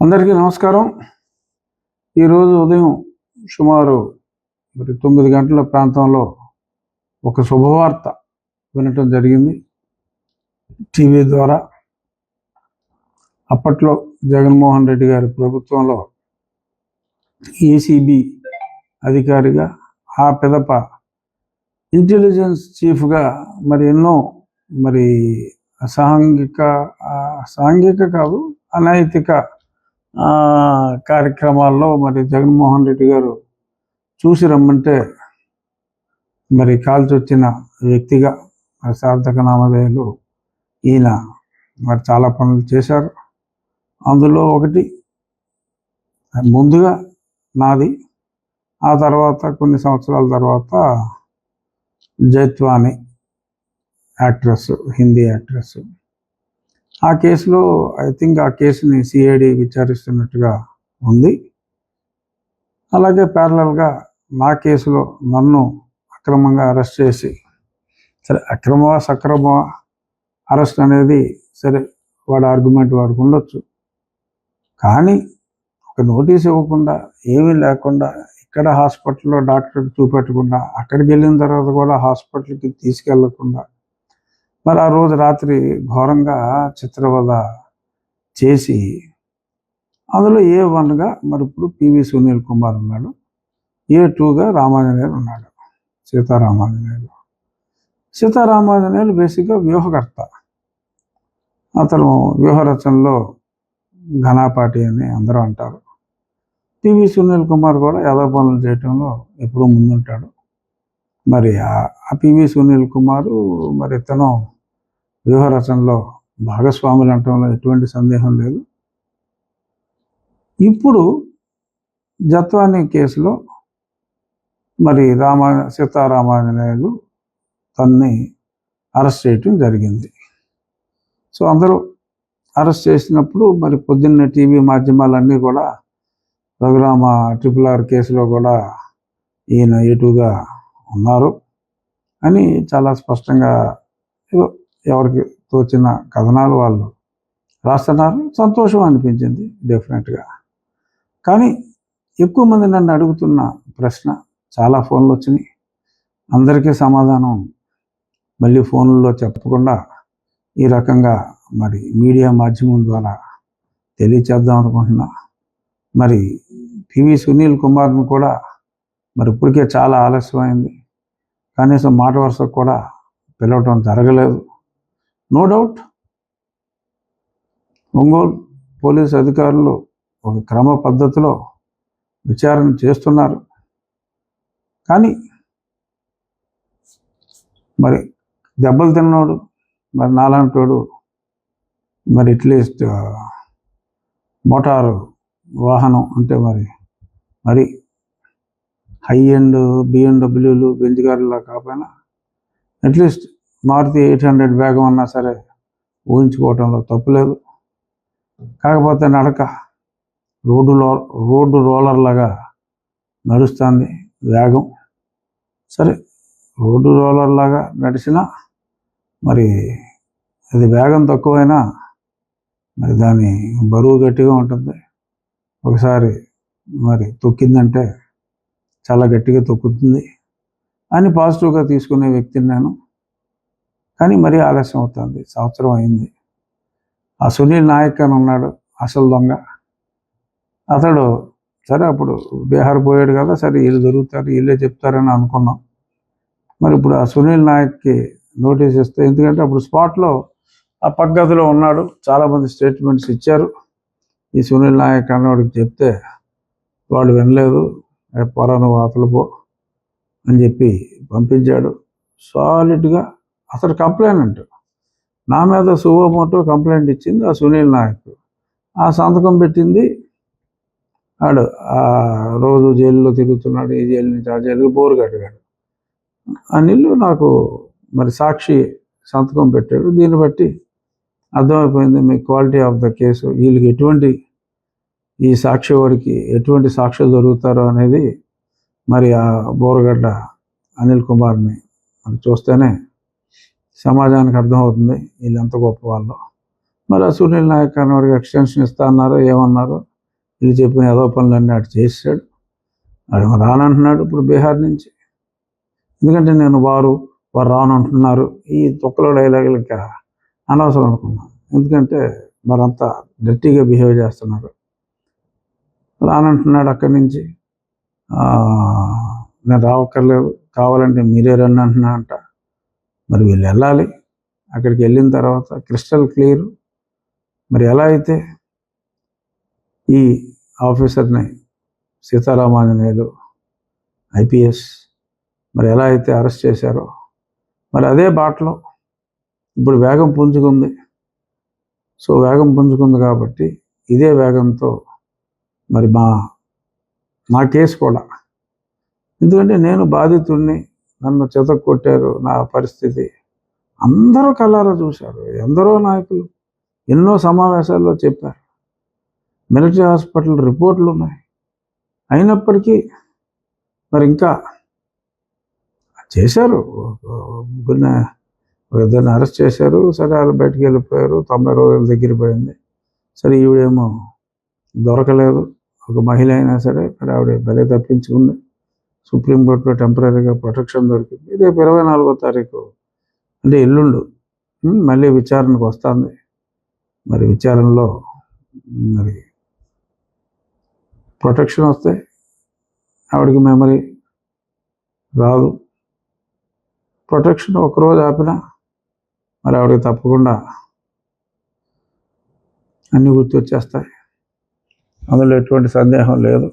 అందరికీ నమస్కారం. ఈరోజు ఉదయం సుమారు మరి తొమ్మిది గంటల ప్రాంతంలో ఒక శుభవార్త వినటం జరిగింది. టీవీ ద్వారా. అప్పట్లో జగన్మోహన్ రెడ్డి గారి ప్రభుత్వంలో ఏసీబీ అధికారిగా ఆ పిదప ఇంటెలిజెన్స్ చీఫ్గా మరి ఎన్నో మరి అసాంఘిక సాంఘిక కాదు అనైతిక కార్యక్రమాల్లో మరి జగన్మోహన్ రెడ్డి గారు చూసి రమ్మంటే మరి కాల్చొచ్చిన వ్యక్తిగా మరి సార్థక నామధేయులు ఈయన మరి చాలా పనులు చేశారు. అందులో ఒకటి ముందుగా నాది ఆ తర్వాత కొన్ని సంవత్సరాల తర్వాత జైత్వాని యాక్ట్రస్ హిందీ యాక్ట్రస్. ఆ కేసులో ఐ థింక్ ఆ కేసుని సిఐడి విచారిస్తున్నట్టుగా ఉంది. అలాగే ప్యారలల్గా నా కేసులో నన్ను అక్రమంగా అరెస్ట్ చేసి సరే అక్రమ సక్రమ అరెస్ట్ అనేది సరే వాడు ఆర్గ్యుమెంట్ వాడికి ఉండొచ్చు. కానీ ఒక నోటీస్ ఇవ్వకుండా ఏమీ లేకుండా ఇక్కడ హాస్పిటల్లో డాక్టర్కి చూపెట్టకుండా అక్కడికి వెళ్ళిన తర్వాత కూడా హాస్పిటల్కి తీసుకెళ్ళకుండా మరి ఆ రోజు రాత్రి ఘోరంగా చిత్రవద చేసి అందులో ఏ వన్గా మరి ఇప్పుడు పివి సునీల్ కుమార్ ఉన్నాడు ఏ టూగా రామాంజనేయులు ఉన్నాడు సీతారామాంజనేయులు సీతారామాంజనేయులు బేసిక్గా వ్యూహకర్త. అతను వ్యూహ రచనలో ఘనాపాటి అని అందరూ అంటారు. పివి సునీల్ కుమార్ కూడా యాదవ పనులు చేయటంలో ఎప్పుడూ ముందుంటాడు. మరి ఆ- ఆ పివి సునీల్ కుమారు మరి ఇతను వ్యూహ రచనలో భాగస్వాములు అనటంలో ఎటువంటి సందేహం లేదు. ఇప్పుడు జత్వానీ కేసులో మరి రామా సీతారామాంజనేయులు తన్ని అరెస్ట్ చేయటం జరిగింది. సో అందరూ అరెస్ట్ చేసినప్పుడు మరి పొద్దున్న టీవీ మాధ్యమాలన్నీ కూడా రఘురామ ట్రిపుల్ ఆర్ కేసులో కూడా ఈయన ఎటుగా ఉన్నారు అని చాలా స్పష్టంగా ఎవరికి తోచిన కథనాలు వాళ్ళు రాస్తున్నారు. సంతోషం అనిపించింది డెఫినెట్గా కానీ ఎక్కువ మంది నన్ను అడుగుతున్న ప్రశ్న చాలా ఫోన్లు వచ్చినాయి. అందరికీ సమాధానం మళ్ళీ ఫోన్లలో చెప్పకుండా ఈ రకంగా మరి మీడియా మాధ్యమం ద్వారా తెలియచేద్దాం అనుకుంటున్నా. మరి పివి సునీల్ కుమార్ను కూడా మరి ఇప్పటికే చాలా ఆలస్యమైంది. కనీసం మాట వరుసకు కూడా పిలవటం జరగలేదు. నో డౌట్ ఒంగోలు పోలీస్ అధికారులు ఒక క్రమ పద్ధతిలో విచారణ చేస్తున్నారు. కానీ మరి దెబ్బలు తిన్నోడు మరి నాలాంటోడు మరి అట్లీస్ట్ మోటారు వాహనం అంటే మరి మరి హై ఎండ్ బిఎండబ్ల్యూలు బెంజ్ కార్లా కాకపోయినా అట్లీస్ట్ మారుతి ఎయిట్ హండ్రెడ్ వేగం అన్నా సరే ఊహించుకోవటంలో తప్పులేదు కాకపోతే నడక రోడ్డు రోడ్డు రోలర్లాగా నడుస్తుంది వేగం. సరే రోడ్డు రోలర్లాగా నడిచినా మరి అది వేగం తక్కువైనా మరి దాని బరువు గట్టిగా ఉంటుంది. ఒకసారి మరి తొక్కిందంటే చాలా గట్టిగా తొక్కుతుంది అని పాజిటివ్గా తీసుకునే వ్యక్తిని నేను కానీ మరీ ఆలస్యం అవుతుంది. సంవత్సరం అయింది. ఆ సునీల్ నాయక్ అని ఉన్నాడు అసలు దొంగ. అతడు సరే అప్పుడు బీహార్ పోయాడు కదా సరే వీళ్ళు దొరుకుతారు వీళ్ళే చెప్తారని అనుకున్నాం. మరి ఇప్పుడు ఆ సునీల్ నాయక్కి నోటీస్ ఇస్తే ఎందుకంటే అప్పుడు స్పాట్లో ఆ పగ్గదిలో ఉన్నాడు చాలామంది స్టేట్మెంట్స్ ఇచ్చారు. ఈ సునీల్ నాయక్ అన్నవాడికి చెప్తే వాడు వినలేదు "ఏ వాతలు పో అని చెప్పి పంపించాడు. సాలిడ్గా అసలు కంప్లైంట్ నా మీద సువోమోటో కంప్లైంట్ ఇచ్చింది ఆ సునీల్ నాయక్. ఆ సంతకం పెట్టింది. ఆడు రోజు జైల్లో తిరుగుతున్నాడు ఈ జైలు నుంచి ఆ జైలుకి బోరు కట్టాడు. అనిల్ నాకు మరి సాక్షి సంతకం పెట్టాడు. దీన్ని బట్టి అర్థమైపోయింది మీ క్వాలిటీ ఆఫ్ ద కేసు వీళ్ళకి ఎటువంటి ఈ సాక్షి వాడికి ఎటువంటి సాక్షులు దొరుకుతారో అనేది మరి ఆ బోరగడ్డ అనిల్ కుమార్ని మరి చూస్తేనే సమాజానికి అర్థమవుతుంది. వీళ్ళు ఎంత గొప్ప వాళ్ళు. మరి ఆ సునీల్ నాయక్ అన్నవాడికి ఎక్స్టెన్షన్ ఇస్తా అన్నారు ఏమన్నారు? వీళ్ళు చెప్పిన ఏదో పనులన్నీ అటు చేసాడు వాడు రానంటున్నాడు ఇప్పుడు బీహార్ నుంచి. ఎందుకంటే నేను వారు వారు రానంటున్నారు. ఈ తొక్కలో డైలాగులు ఇంకా అనవసరం అనుకున్నాను. ఎందుకంటే మరంతా డర్టీగా బిహేవ్ చేస్తున్నారు. రానంటున్నాడు అక్కడి నుంచి. ఆ, నేను రావక్కర్లేదు. కావాలంటే మీరే రండి అంటున్నా అంట. మరి వీళ్ళు వెళ్ళాలి. అక్కడికి వెళ్ళిన తర్వాత క్రిస్టల్ క్లియర్. మరి ఎలా అయితే ఈ ఆఫీసర్ని సీతారామాంజనేయులు ఐపీఎస్ మరి ఎలా అయితే అరెస్ట్ చేశారో మరి అదే బాటలో ఇప్పుడు వేగం పుంజుకుంది. సో వేగం పుంజుకుంది కాబట్టి ఇదే వేగంతో మరి మా నా కేసు కూడా. ఎందుకంటే నేను బాధితుడిని నన్ను చెతక్ కొట్టారు నా పరిస్థితి. అందరూ కళ్ళారా చూశారు. ఎందరో నాయకులు ఎన్నో సమావేశాల్లో చెప్పారు. మిలిటరీ హాస్పిటల్ రిపోర్ట్లు ఉన్నాయి. అయినప్పటికీ మరి ఇంకా చేశారు. ముగ్గురిని ఇద్దరిని అరెస్ట్ చేశారు. సరే వాళ్ళు బయటికి వెళ్ళిపోయారు. తొంభై రోజుల దగ్గర పోయింది సరే ఈవిడేమో దొరకలేదు. ఒక మహిళ అయినా సరే మరి ఆవిడ బలే తప్పించుకుంది. సుప్రీంకోర్టులో టెంపరీగా ప్రొటెక్షన్ దొరికింది. రేపు ఇరవై నాలుగో తారీఖు. అంటే ఎల్లుండు. మళ్ళీ విచారణకు వస్తుంది. మరి విచారణలో మరి ప్రొటెక్షన్ వస్తే ఆవిడకి మెమరీ రాదు. ప్రొటెక్షన్ ఒకరోజు ఆపినా మరి ఆవిడకి తప్పకుండా అన్నీ గుర్తొచ్చేస్తాయి. అందులో ఎటువంటి సందేహం లేదు.